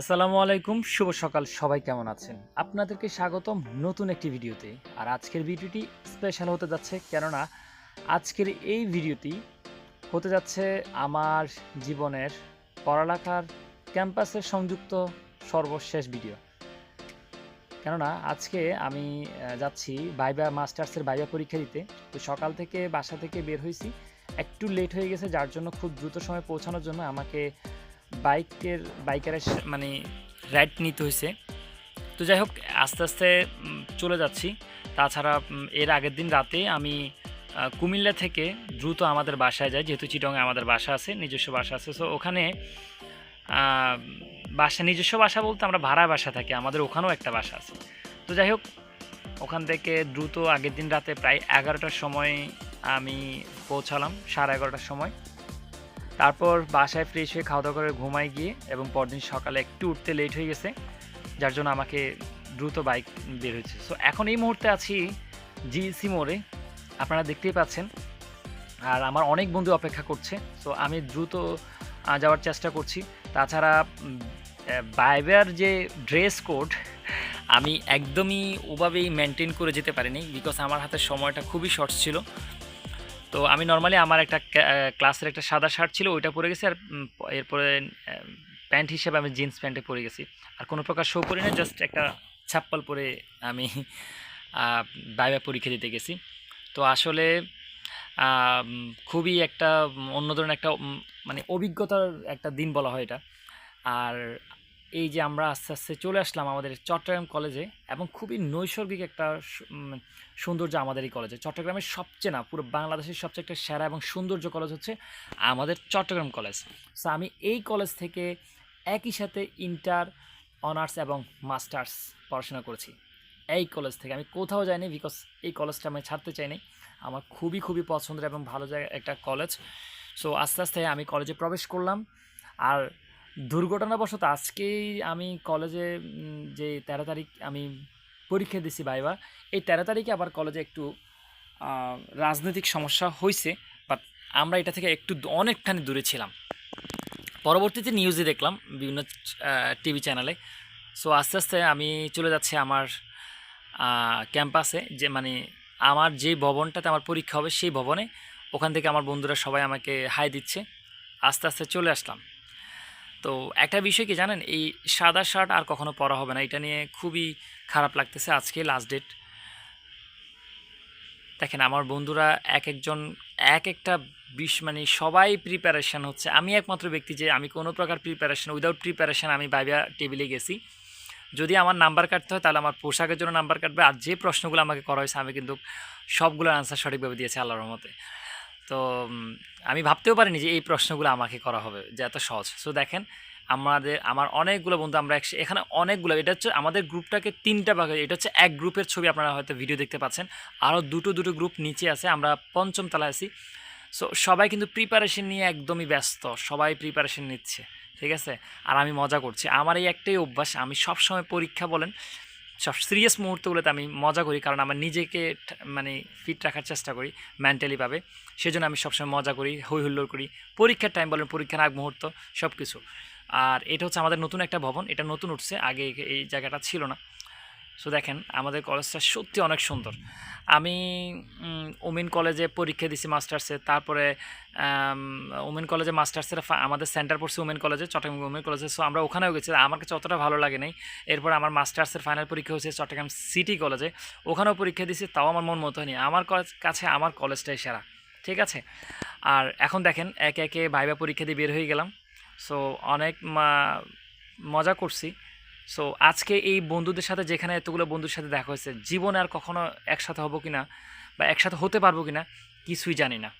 আসসালামু আলাইকুম, শুভ সকাল, সবাই কেমন আছেন? আপনাদেরকে স্বাগতম নতুন একটি ভিডিওতে। আর আজকের ভিডিওটি স্পেশাল হতে যাচ্ছে, কেননা আজকের এই ভিডিওটি হতে যাচ্ছে আমার জীবনের পড়ালেখার ক্যাম্পাসের সংযুক্ত সর্বশেষ ভিডিও। কেননা আজকে আমি যাচ্ছি বাইবা মাস্টার্সের বাইবা পরীক্ষা দিতে। তো সকাল থেকে বাসা থেকে বের হয়েছি। একটু লেট হয়ে গেছে, যার জন্য খুব দ্রুত সময় পৌঁছানোর জন্য আমাকে বাইকের, বাইকারের মানে রাইড নিতে হয়েছে তো যাই হোক, আস্তে আস্তে চলে যাচ্ছি। তাছাড়া এর আগের দিন রাতে আমি কুমিল্লা থেকে দ্রুত আমাদের বাসায় যাই, যেহেতু চিটংয়ে আমাদের বাসা আছে, নিজস্ব বাসা আছে। সো ওখানে বাসা, নিজস্ব বাসা বলতে আমরা ভাড়া বাসা থাকি, আমাদের ওখানেও একটা বাসা আছে। তো যাই হোক, ওখান থেকে দ্রুত আগের দিন রাতে প্রায় এগারোটার সময় আমি পৌঁছালাম, সাড়ে এগারোটার সময়। তারপর বাসায় ফ্রেশ হয়ে খাওয়া দাওয়া করে ঘুমাই গিয়ে এবং পরদিন সকালে একটু উঠতে লেট হয়ে গেছে, যার জন্য আমাকে দ্রুত বাইক বের হয়েছে। সো এখন এই মুহূর্তে আছি জিসি মোড়ে, আপনারা দেখতেই পাচ্ছেন। আর আমার অনেক বন্ধু অপেক্ষা করছে সো আমি দ্রুত যাওয়ার চেষ্টা করছি। তাছাড়া বাইবার যে ড্রেস কোড আমি একদমই ওভাবেই মেনটেন করে যেতে পারিনি বিকজ আমার হাতে সময়টা খুবই শর্ট ছিল। তো আমি নর্মালি আমার একটা ক্লাসের একটা সাদা শার্ট ছিল, ওইটা পরে গেছি আর এরপরে প্যান্ট হিসেবে আমি জিন্স প্যান্টে পরে গেছি। আর কোনো প্রকার শো করি না জাস্ট একটা ছাপ্পাল পরে আমি বাইবা পরীক্ষা দিতে গেছি। তো আসলে খুবই একটা অন্য ধরনের একটা মানে অভিজ্ঞতার একটা দিন বলা হয় এটা। আর এই যে আমরা আস্তে আস্তে চলে আসলাম আমাদের চট্টগ্রাম কলেজে এবং খুবই নৈসর্গিক একটা সৌন্দর্য আমাদের এই কলেজে। চট্টগ্রামের সবচেয়ে না, পুরো বাংলাদেশের সবচেয়ে একটা সেরা এবং সৌন্দর্য কলেজ হচ্ছে আমাদের চট্টগ্রাম কলেজ। সো আমি এই কলেজ থেকে একই সাথে ইন্টার, অনার্স এবং মাস্টার্স পড়াশোনা করেছি। এই কলেজ থেকে। আমি কোথাও যাইনি বিকজ এই কলেজটা আমি ছাড়তে চাইনি। আমার খুবই খুবই পছন্দের এবং ভালো জায়গা একটা কলেজ। সো আস্তে আস্তে আমি কলেজে প্রবেশ করলাম। আর দুর্ঘটনাবশত আজকেই আমি কলেজে যে তেরো তারিখ আমি পরীক্ষা দিছি বাইবা এই তেরো তারিখে আবার কলেজে একটু রাজনৈতিক সমস্যা হয়েছে বাট আমরা এটা থেকে একটু অনেকখানি দূরে ছিলাম। পরবর্তীতে নিউজে দেখলাম, বিভিন্ন টিভি চ্যানেলে সো আস্তে আস্তে আমি চলে যাচ্ছি আমার ক্যাম্পাসে যে মানে আমার যে ভবনটাতে আমার পরীক্ষা হবে সেই ভবনে। ওখান থেকে আমার বন্ধুরা সবাই আমাকে হাই দিচ্ছে। আস্তে আস্তে চলে আসলাম। তো একটা বিষয় কি জানেন? এই সাদা শার্ট আর কখনো পরা হবে না। এটা নিয়ে খুবই খারাপ লাগতেছে আজকে লাস্ট ডেট দেখেন, আমার বন্ধুরা এক একজন, এক একটা বিষ মানে সবাই প্রিপারেশান হচ্ছে। আমি একমাত্র ব্যক্তি যে আমি কোনো প্রকার প্রিপারেশন উইদাউট প্রিপারেশন আমি বাইবা টেবিলে গেছি। যদি আমার নাম্বার কাটতে হয়, তাহলে আমার পোশাকের জন্য নাম্বার কাটবে। আর যে প্রশ্নগুলো আমাকে করা হয়েছে, আমি কিন্তু সবগুলোর আনসার সঠিকভাবে দিয়েছি আল্লাহর রহমতে। তো আমি ভাবতেও পারিনি যে এই প্রশ্নগুলো আমাকে করা হবে, যে এত সহজ। সো দেখেন, আমাদের, আমার অনেকগুলো বন্ধু, আমরা এখানে অনেকগুলো, এটা হচ্ছে আমাদের গ্রুপটাকে তিনটা ভাগে, এটা হচ্ছে এক গ্রুপের ছবি আপনারা হয়তো ভিডিও দেখতে পাচ্ছেন। আরও দুটো দুটো গ্রুপ নিচে আছে, আমরা পঞ্চম তলায় আছি। সো সবাই কিন্তু প্রিপারেশন নিয়ে একদমই ব্যস্ত, সবাই প্রিপারেশন নিচ্ছে, ঠিক আছে? আর আমি মজা করছি। আমার এই একটাই অভ্যাস, আমি সবসময় পরীক্ষা বলেন সব সিরিয়াস মুহূর্তগুলোতে আমি মজা করি, কারণ আমার নিজেকে মানে ফিট রাখার চেষ্টা করি মেন্টালিভাবে সেজন্য আমি সবসময় মজা করি, হই হুল্লোড় করি। পরীক্ষার টাইম বলেন, পরীক্ষার আগ মুহূর্ত সব কিছু আর এটা হচ্ছে আমাদের নতুন একটা ভবন, এটা নতুন উঠছে, আগে এই জায়গাটা ছিল না। সো দেখেন, আমাদের কলেজটা সত্যি অনেক সুন্দর। আমি ওমেন কলেজে পরীক্ষা দিছি মাস্টার্সে, তারপরে ওমেন কলেজে মাস্টার্সের আমাদের সেন্টার পড়ছে ওমেন কলেজে, চট্টগ্রাম ওমেন কলেজে সো আমরা ওখানেও গেছি। আমার কাছে অতটা ভালো লাগে নাই। এরপর আমার মাস্টার্সের ফাইনাল পরীক্ষা হয়েছে চট্টগ্রাম সিটি কলেজে ওখানেও পরীক্ষা দিছি, তাও আমার মন মতো হয়নি। আমার কাছে আমার কলেজটাই সেরা। ঠিক আছে? আর এখন দেখেন, একে একে ভাইবা পরীক্ষা দিয়ে বের হয়ে গেলাম। সো অনেক মজা করছি। সো আজকে এই বন্ধুদের সাথে যেখানে এতগুলো বন্ধুর সাথে দেখা হয়েছে, জীবনে আর কখনো একসাথে হব কিনা বা একসাথে হতে পারব কিনা কিছুই জানি না।